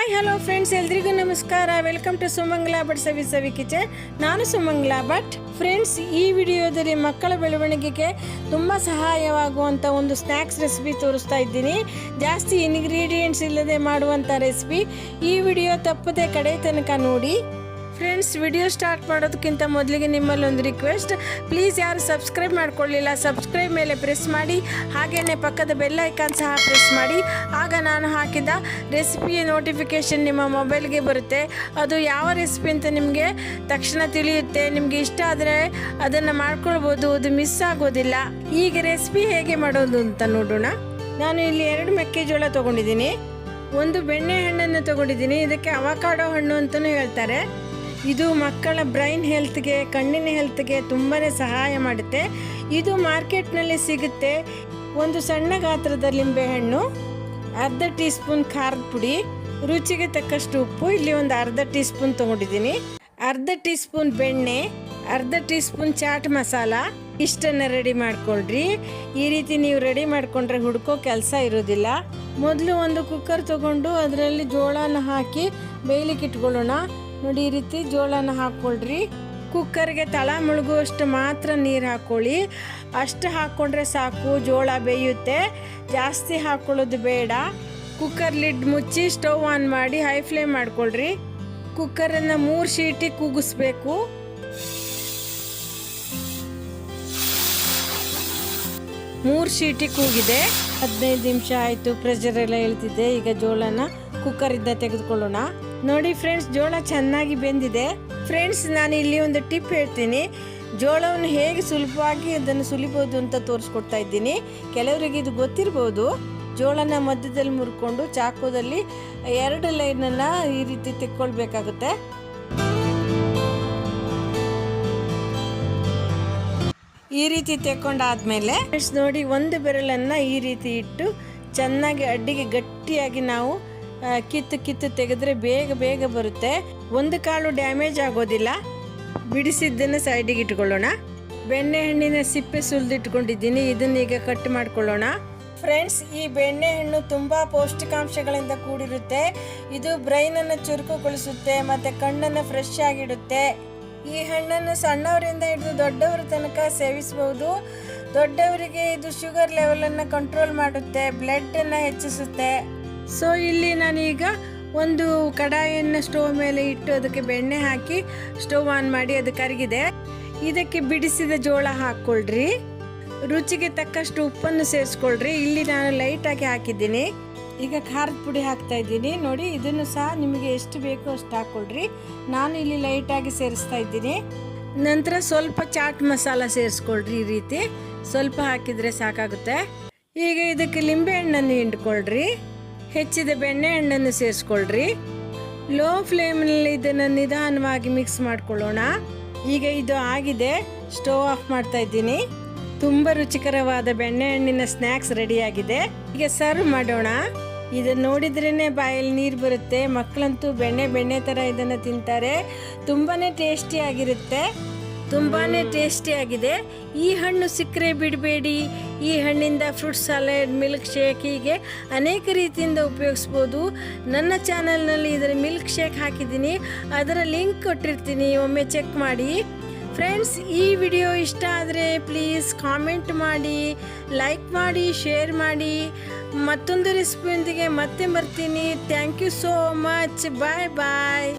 Hi hello friends ಎಲ್ರಿಗೂ ನಮಸ್ಕಾರ. Welcome to Sumangla Bhat Savi Savi kitchen ನಾನು Sumangla Bhat. Friends ಈ ವಿಡಿಯೋದಲ್ಲಿ ಮಕ್ಕಳ ಬೆಳವಣಿಗೆಗೆ ತುಂಬ ಸಹಾಯವಾಗುವಂಥ ಒಂದು ಸ್ನ್ಯಾಕ್ಸ್ ರೆಸಿಪಿ ತೋರಿಸ್ತಾ ಇದ್ದೀನಿ. ಜಾಸ್ತಿ ಇಂಗ್ರೀಡಿಯೆಂಟ್ಸ್ ಇಲ್ಲದೆ ಮಾಡುವಂಥ ರೆಸಿಪಿ ಈ ವಿಡಿಯೋ ತಪ್ಪದೆ ಕಡೆ ತನಕ ನೋಡಿ. ಫ್ರೆಂಡ್ಸ್, ವಿಡಿಯೋ ಸ್ಟಾರ್ಟ್ ಮಾಡೋದಕ್ಕಿಂತ ಮೊದಲಿಗೆ ನಿಮ್ಮಲ್ಲಿ ಒಂದು ರಿಕ್ವೆಸ್ಟ್ ಪ್ಲೀಸ್ ಯಾರು ಸಬ್ಸ್ಕ್ರೈಬ್ ಮಾಡ್ಕೊಳ್ಳಿಲ್ಲ ಸಬ್ಸ್ಕ್ರೈಬ್ ಮೇಲೆ ಪ್ರೆಸ್ ಮಾಡಿ. ಹಾಗೆಯೇ ಪಕ್ಕದ ಬೆಲ್ ಐಕಾನ್ ಸಹ ಪ್ರೆಸ್ ಮಾಡಿ. ಆಗ ನಾನು ಹಾಕಿದ ರೆಸಿಪಿಯ ನೋಟಿಫಿಕೇಷನ್ ನಿಮ್ಮ ಮೊಬೈಲ್ಗೆ ಬರುತ್ತೆ. ಅದು ಯಾವ ರೆಸಿಪಿ ಅಂತ ನಿಮಗೆ ತಕ್ಷಣ ತಿಳಿಯುತ್ತೆ. ನಿಮಗೆ ಇಷ್ಟ ಆದರೆ ಅದನ್ನು ಮಾಡ್ಕೊಳ್ಬೋದು, ಅದು ಮಿಸ್ ಆಗೋದಿಲ್ಲ. ಈಗ ರೆಸಿಪಿ ಹೇಗೆ ಮಾಡೋದು ಅಂತ ನೋಡೋಣ. ನಾನು ಇಲ್ಲಿ ಎರಡು ಮೆಕ್ಕೆಜೋಳ ತೊಗೊಂಡಿದ್ದೀನಿ. ಒಂದು ಬೆಣ್ಣೆ ಹಣ್ಣನ್ನು ತಗೊಂಡಿದ್ದೀನಿ. ಇದಕ್ಕೆ ಅವಕಾಡೋ ಹಣ್ಣು ಅಂತಲೂ ಹೇಳ್ತಾರೆ. ಇದು ಮಕ್ಕಳ ಬ್ರೈನ್ ಹೆಲ್ತ್ಗೆ, ಕಣ್ಣಿನ ಹೆಲ್ತ್ಗೆ ತುಂಬಾ ಸಹಾಯ ಮಾಡುತ್ತೆ. ಇದು ಮಾರ್ಕೆಟ್ನಲ್ಲಿ ಸಿಗುತ್ತೆ. ಒಂದು ಸಣ್ಣ ಗಾತ್ರದ ಲಿಂಬೆಹಣ್ಣು ಅರ್ಧ ಟೀ ಸ್ಪೂನ್ ಖಾರದ ಪುಡಿ, ರುಚಿಗೆ ತಕ್ಕಷ್ಟು ಉಪ್ಪು, ಇಲ್ಲಿ ಒಂದು ಅರ್ಧ ಟೀ ಸ್ಪೂನ್ ತೊಗೊಂಡಿದ್ದೀನಿ. ಅರ್ಧ ಟೀ ಸ್ಪೂನ್ ಬೆಣ್ಣೆ, ಅರ್ಧ ಟೀ ಸ್ಪೂನ್ ಚಾಟ್ ಮಸಾಲ, ಇಷ್ಟನ್ನು ರೆಡಿ ಮಾಡ್ಕೊಳ್ರಿ. ಈ ರೀತಿ ನೀವು ರೆಡಿ ಮಾಡಿಕೊಂಡ್ರೆ ಹುಡ್ಕೋ ಕೆಲಸ ಇರೋದಿಲ್ಲ. ಮೊದಲು ಒಂದು ಕುಕ್ಕರ್ ತಗೊಂಡು ಅದರಲ್ಲಿ ಜೋಳನ ಹಾಕಿ ಬೇಯಲಿಕ್ಕೆ ಇಟ್ಕೊಳ್ಳೋಣ. ನೋಡಿ, ಈ ರೀತಿ ಜೋಳನ ಹಾಕ್ಕೊಳ್ರಿ. ಕುಕ್ಕರ್ಗೆ ತಳ ಮುಳುಗುವಷ್ಟು ಮಾತ್ರ ನೀರು ಹಾಕ್ಕೊಳ್ಳಿ. ಅಷ್ಟು ಹಾಕ್ಕೊಂಡ್ರೆ ಸಾಕು, ಜೋಳ ಬೇಯುತ್ತೆ. ಜಾಸ್ತಿ ಹಾಕ್ಕೊಳ್ಳೋದು ಬೇಡ. ಕುಕ್ಕರ್ ಲಿಡ್ ಮುಚ್ಚಿ ಸ್ಟವ್ ಆನ್ ಮಾಡಿ ಹೈ ಫ್ಲೇಮ್ ಮಾಡ್ಕೊಳ್ರಿ. ಕುಕ್ಕರನ್ನು ಮೂರು ಶೀಟಿ ಕೂಗಿಸ್ಬೇಕು. ಮೂರು ಶೀಟಿ ಕೂಗಿದೆ ಹದಿನೈದು ನಿಮಿಷ ಆಯಿತು ಪ್ರೆಷರ್ ಎಲ್ಲ ಹೇಳ್ತಿದ್ದೆ ಈಗ ಜೋಳನ ಕುಕ್ಕರಿಂದ ತೆಗೆದುಕೊಳ್ಳೋಣ. ನೋಡಿ ಫ್ರೆಂಡ್ಸ್ ಜೋಳ ಚೆನ್ನಾಗಿ ಬೆಂದಿದೆ. ಫ್ರೆಂಡ್ಸ್ ನಾನು ಇಲ್ಲಿ ಒಂದು ಟಿಪ್ ಹೇಳ್ತೀನಿ. ಜೋಳವನ್ನು ಹೇಗೆ ಸುಲಭವಾಗಿ ಅದನ್ನು ಸುಲಿಬೋದು ಅಂತ ತೋರಿಸ್ಕೊಡ್ತಾ ಇದ್ದೀನಿ. ಕೆಲವರಿಗೆ ಇದು ಗೊತ್ತಿರ್ಬೋದು. ಜೋಳನ ಮಧ್ಯದಲ್ಲಿ ಮುರ್ಕೊಂಡು ಚಾಕುದಲ್ಲಿ ಎರಡು ಲೈನನ್ನು ಈ ರೀತಿ ತೆಕ್ಕೊಳ್ಬೇಕಾಗುತ್ತೆ. ಈ ರೀತಿ ತೆಕ್ಕೊಂಡಾದ್ಮೇಲೆ ನೋಡಿ ಒಂದು ಬೆರಳನ್ನು ಈ ರೀತಿ ಇಟ್ಟು ಚೆನ್ನಾಗಿ ಅಡ್ಡಿಗೆ ಗಟ್ಟಿಯಾಗಿ ನಾವು ಕಿತ್ತು ಕಿತ್ತು ತೆಗೆದ್ರೆ ಬೇಗ ಬೇಗ ಬರುತ್ತೆ. ಒಂದು ಕಾಳು ಡ್ಯಾಮೇಜ್ ಆಗೋದಿಲ್ಲ. ಬಿಡಿಸಿದ್ದನ್ನು ಸೈಡಿಗೆ ಇಟ್ಕೊಳ್ಳೋಣ. ಬೆಣ್ಣೆಹಣ್ಣಿನ ಸಿಪ್ಪೆ ಸುಲಿದಿಟ್ಕೊಂಡಿದ್ದೀನಿ. ಇದನ್ನ ಈಗ ಕಟ್ ಮಾಡ್ಕೊಳ್ಳೋಣ. ಫ್ರೆಂಡ್ಸ್ ಈ ಬೆಣ್ಣೆಹಣ್ಣು ತುಂಬ ಪೌಷ್ಟಿಕಾಂಶಗಳಿಂದ ಕೂಡಿರುತ್ತೆ. ಇದು ಬ್ರೈನನ್ನು ಚುರುಕುಗೊಳಿಸುತ್ತೆ, ಮತ್ತು ಕಣ್ಣನ್ನು ಫ್ರೆಶ್ ಆಗಿಡುತ್ತೆ. ಈ ಹಣ್ಣನ್ನು ಸಣ್ಣವರಿಂದ ಹಿಡಿದು ದೊಡ್ಡವರ ತನಕ ಸೇವಿಸಬಹುದು. ದೊಡ್ಡವರಿಗೆ ಇದು ಶುಗರ್ ಲೆವೆಲನ್ನು ಕಂಟ್ರೋಲ್ ಮಾಡುತ್ತೆ ಬ್ಲಡ್ಡನ್ನು ಹೆಚ್ಚಿಸುತ್ತೆ. ಸೊ ಇಲ್ಲಿ ನಾನೀಗ ಒಂದು ಕಡಾಯನ್ನು ಸ್ಟೋವ್ ಮೇಲೆ ಇಟ್ಟು ಅದಕ್ಕೆ ಬೆಣ್ಣೆ ಹಾಕಿ ಸ್ಟೋವ್ ಆನ್ ಮಾಡಿ ಅದು ಕರಗಿದೆ. ಇದಕ್ಕೆ ಬಿಡಿಸಿದ ಜೋಳ ಹಾಕ್ಕೊಳ್ರಿ. ರುಚಿಗೆ ತಕ್ಕಷ್ಟು ಉಪ್ಪನ್ನು ಸೇರಿಸ್ಕೊಳ್ರಿ. ಇಲ್ಲಿ ನಾನು ಲೈಟಾಗಿ ಹಾಕಿದ್ದೀನಿ. ಈಗ ಖಾರದ ಪುಡಿ ಹಾಕ್ತಾ ಇದ್ದೀನಿ. ನೋಡಿ, ಇದನ್ನು ಸಹ ನಿಮಗೆ ಎಷ್ಟು ಬೇಕೋ ಅಷ್ಟು ಹಾಕ್ಕೊಳ್ರಿ. ನಾನು ಇಲ್ಲಿ ಲೈಟಾಗಿ ಸೇರಿಸ್ತಾ ಇದ್ದೀನಿ. ನಂತರ ಸ್ವಲ್ಪ ಚಾಟ್ ಮಸಾಲ ಸೇರಿಸ್ಕೊಳ್ರಿ ಈ ರೀತಿ. ಸ್ವಲ್ಪ ಹಾಕಿದರೆ ಸಾಕಾಗುತ್ತೆ. ಈಗ ಇದಕ್ಕೆ ಲಿಂಬೆ ಹಣ್ಣನ್ನು ಹಿಂಡ್ಕೊಳ್ರಿ. ಹೆಚ್ಚಿದ ಬೆಣ್ಣೆ ಹಣ್ಣನ್ನು ಸೇರಿಸ್ಕೊಳ್ರಿ. ಲೋ ಫ್ಲೇಮ್ನಲ್ಲಿ ಇದನ್ನು ನಿಧಾನವಾಗಿ ಮಿಕ್ಸ್ ಮಾಡ್ಕೊಳ್ಳೋಣ. ಈಗ ಇದು ಆಗಿದೆ. ಸ್ಟೋವ್ ಆಫ್ ಮಾಡ್ತಾ ಇದ್ದೀನಿ. ತುಂಬ ರುಚಿಕರವಾದ ಬೆಣ್ಣೆ ಬೆಣ್ಣೆಹಣ್ಣಿನ ಸ್ನ್ಯಾಕ್ಸ್ ರೆಡಿಯಾಗಿದೆ ಈಗ ಸರ್ವ್ ಮಾಡೋಣ. ಇದನ್ನು ನೋಡಿದ್ರೇ ಬಾಯಲ್ಲಿ ನೀರು ಬರುತ್ತೆ. ಮಕ್ಕಳಂತೂ ಬೆಣ್ಣೆ ಬೆಣ್ಣೆ ಥರ ಇದನ್ನು ತಿಂತಾರೆ. ತುಂಬಾ ಟೇಸ್ಟಿಯಾಗಿರುತ್ತೆ ತುಂಬಾ ಟೇಸ್ಟಿಯಾಗಿದೆ ಈ ಹಣ್ಣು ಸಿಕ್ಕರೆ ಬಿಡಬೇಡಿ. ಈ ಹಣ್ಣಿಂದ ಫ್ರೂಟ್ ಸಾಲೆಡ್ ಮಿಲ್ಕ್ ಶೇಕ್ ಹೀಗೆ ಅನೇಕ ರೀತಿಯಿಂದ ಉಪಯೋಗಿಸ್ಬೋದು. ನನ್ನ ಚಾನಲ್ನಲ್ಲಿ ಇದರ ಮಿಲ್ಕ್ ಶೇಕ್ ಹಾಕಿದ್ದೀನಿ. ಅದರ ಲಿಂಕ್ ಕೊಟ್ಟಿರ್ತೀನಿ. ಒಮ್ಮೆ ಚೆಕ್ ಮಾಡಿ. ಫ್ರೆಂಡ್ಸ್ ಈ ವಿಡಿಯೋ ಇಷ್ಟ ಆದರೆ ಪ್ಲೀಸ್ ಕಾಮೆಂಟ್ ಮಾಡಿ ಲೈಕ್ ಮಾಡಿ ಶೇರ್ ಮಾಡಿ. ಮತ್ತೊಂದು ರೆಸಿಪಿಯೊಂದಿಗೆ ಮತ್ತೆ ಬರ್ತೀನಿ. Thank you so much bye bye